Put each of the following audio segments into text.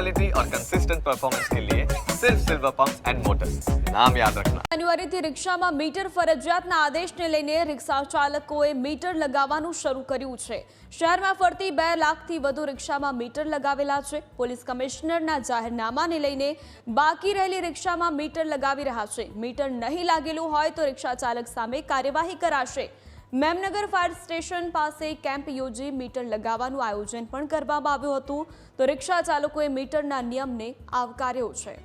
Quality और consistent performance के लिए सिर्फ सिल्वर पंप एंड मोटर्स नाम याद रखना જાન્યુઆરીથી રિક્ષામાં મીટર ફરજિયાતના આદેશને લઈને રિક્ષા ચાલકોએ મીટર લગાવવાનું શરૂ કર્યું છે શહેરમાં ફરતી બે લાખથી વધુ રિક્ષામાં મીટર લગાવેલા છે પોલીસ કમિશનરના જાહેરનામાને લઈને બાકી રહેલી રિક્ષામાં મીટર લગાવી રહ્યા છે મીટર નહીં લાગેલું હોય તો રિક્ષા ચાલક સામે કાર્યવાહી કરાશે મેમનગર ફાયર સ્ટેશન પાસે કેમ્પ યોજી મીટર લગાવવાનું આયોજન પણ કરવામાં આવ્યું હતું. તો રિક્ષા ચાલકોએ મીટરના નિયમને આવકાર્યો છે.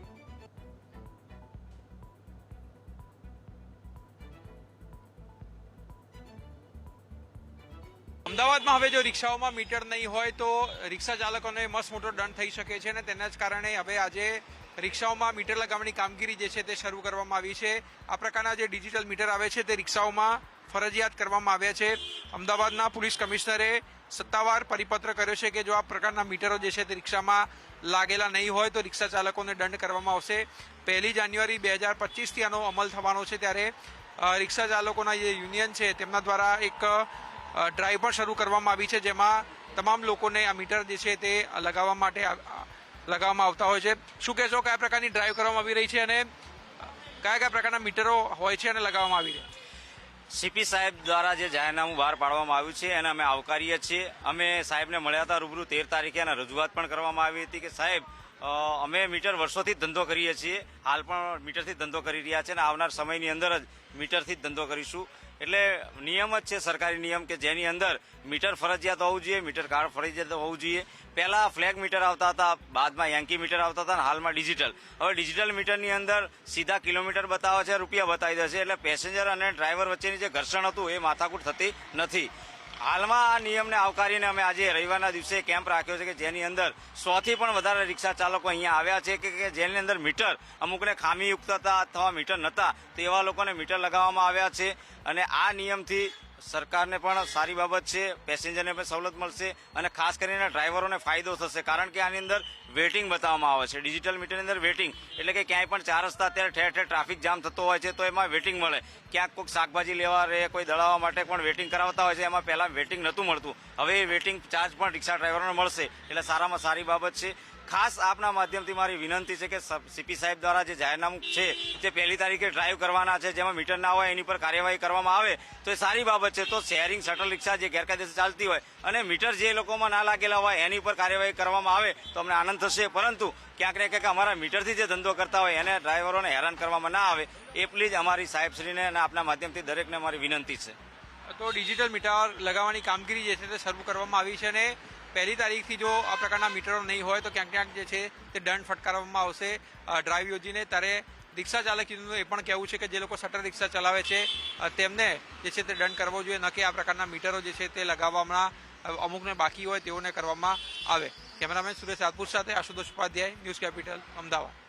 અમદાવાદમાં હવે જો રિક્ષાઓમાં મીટર નહીં હોય તો રિક્ષા ચાલકોને મસ્ત મોટો દંડ થઈ શકે છે અને તેના જ કારણે હવે આજે રિક્ષાઓમાં મીટર લગાવવાની કામગીરી જે છે તે શરૂ કરવામાં આવી છે. આ પ્રકારના જે ડિજિટલ મીટર આવે છે તે રિક્ષાઓમાં ફરજિયાત કરવામાં આવ્યા છે. અમદાવાદના પોલીસ કમિશનરે સત્તાવાર પરિપત્ર કર્યો છે કે જો આ પ્રકારના મીટરો જે છે તે રિક્ષામાં લાગેલા નહીં હોય તો રિક્ષા ચાલકોને દંડ કરવામાં આવશે. પહેલી જાન્યુઆરી બે હજાર પચીસથી આનો અમલ થવાનો છે ત્યારે રિક્ષા ચાલકોના જે યુનિયન છે તેમના દ્વારા એક ડ્રાઈવ પણ શરૂ કરવામાં આવી છે જેમાં તમામ લોકોને આ મીટર જે છે તે લગાવવા માટે લગાવવામાં આવતા હોય છે. શું કહેશો કયા પ્રકારની ડ્રાઈવ કરવામાં આવી રહી છે અને કયા કયા પ્રકારના મીટરો હોય છે અને લગાવવામાં આવી રહ્યા સીપી સાહેબ દ્વારા જે જાહેરનામું બહાર પાડવામાં આવ્યું છે એને અમે આવકારીએ છીએ. અમે સાહેબને મળ્યા હતા રૂબરૂ તેર તારીખે એના રજૂઆત પણ કરવામાં આવી હતી કે સાહેબ અમે મીટર વર્ષોથી જ ધંધો કરીએ છીએ. હાલ પણ મીટરથી ધંધો કરી રહ્યા છે અને આવનાર સમયની અંદર જ મીટરથી જ ધંધો કરીશું. એટલે નિયમ જ છે સરકારી નિયમ કે જેની અંદર મીટર ફરજિયાત હોવું જોઈએ, મીટર કાર્ડ ફરજિયાત હોવું જોઈએ. પહેલા ફ્લેગ મીટર આવતા હતા, બાદમાં યાંકી મીટર આવતા હતા અને હાલમાં ડિજિટલ. હવે ડિજિટલ મીટરની અંદર સીધા કિલોમીટર બતાવે છે, રૂપિયા બતાવી દે છે. એટલે પેસેન્જર અને ડ્રાઈવર વચ્ચેની જે ઘર્ષણ હતું એ માથાકૂટ થતી નથી. હાલમાં આ નિયમને આવકારીને અમે આજે રવિવારના દિવસે કેમ્પ રાખ્યો છે કે જેની અંદર સો થી પણ વધારે રિક્ષા ચાલકો અહીંયા આવ્યા છે કે કે જેની અંદર મીટર અમુકને ખામીયુક્ત હતા અથવા મીટર નહોતા તેવા લોકોને મીટર લગાવવામાં આવ્યા છે. અને આ નિયમથી સરકારને પણ સારી બાબત છે, પેસેન્જરને પણ સવલત મળશે અને ખાસ કરીને ડ્રાઈવરોને ફાયદો થશે. કારણ કે આની અંદર વેટિંગ બતાવવામાં આવે છે. ડિજિટલ મીટરની અંદર વેટિંગ એટલે કે ક્યાંય પણ ચાર રસ્તા અત્યારે ઠેર ઠેર ટ્રાફિક જામ થતો હોય છે તો એમાં વેટિંગ મળે. ક્યાંક કોઈક શાકભાજી લેવા રહે, કોઈ દળાવવા માટે પણ વેટિંગ કરાવતા હોય છે. એમાં પહેલાં વેટિંગ નહોતું મળતું. હવે એ વેટિંગ ચાર્જ પણ રિક્ષા ડ્રાઈવરોને મળશે. એટલે સારામાં સારી બાબત છે. ખાસ આપના માધ્યમથી મારી વિનંતી છે કે સીપી સાહેબ દ્વારા જે જાહેરનામું છે, જે પહેલી તારીખે ડ્રાઈવ કરવાના છે, જેમાં મીટર ના હોય એની પર કાર્યવાહી કરવામાં આવે, તો એ સારી બાબત છે. તો શેરિંગ શટલ રિક્ષા જે ગેરકાયદેસર ચાલતી હોય અને મીટર જે લોકોમાં ના લાગેલા હોય એની પર કાર્યવાહી કરવામાં આવે, તો અમને આનંદ થશે. પરંતુ ક્યાંક ને ક્યાંક અમારા મીટરથી જે ધંધો કરતા હોય, એને ડ્રાઈવરોને હેરાન કરવામાં ના આવે એ પ્લીઝ અમારી સાહેબશ્રીને અને આપના માધ્યમથી દરેકને અમારી વિનંતી છે. તો ડિજિટલ મીટર લગાવવાની કામગીરી જે છે તે શરૂ કરવામાં આવી છે અને પહેલી તારીખથી જો આ પ્રકારના મીટરો નહીં હોય, તો ક્યાંક ક્યાંક જે છે તે દંડ ફટકારવામાં આવશે. ડ્રાઈવ યોજીને ત્યારે રિક્ષા ચાલકનું એ પણ કહેવું છે કે જે લોકો શટર રિક્ષા ચલાવે છે તેમને જે છે તે દંડ કરવો જોઈએ, ન કે આ પ્રકારના મીટરો જે છે તે લગાવવામાં અમુકને બાકી હોય તેઓને કરવામાં આવે. કેમેરામેન સુરેશ રાજપૂત સાથે આશુતોષ ઉપાધ્યાય, ન્યૂઝ કેપિટલ, અમદાવાદ.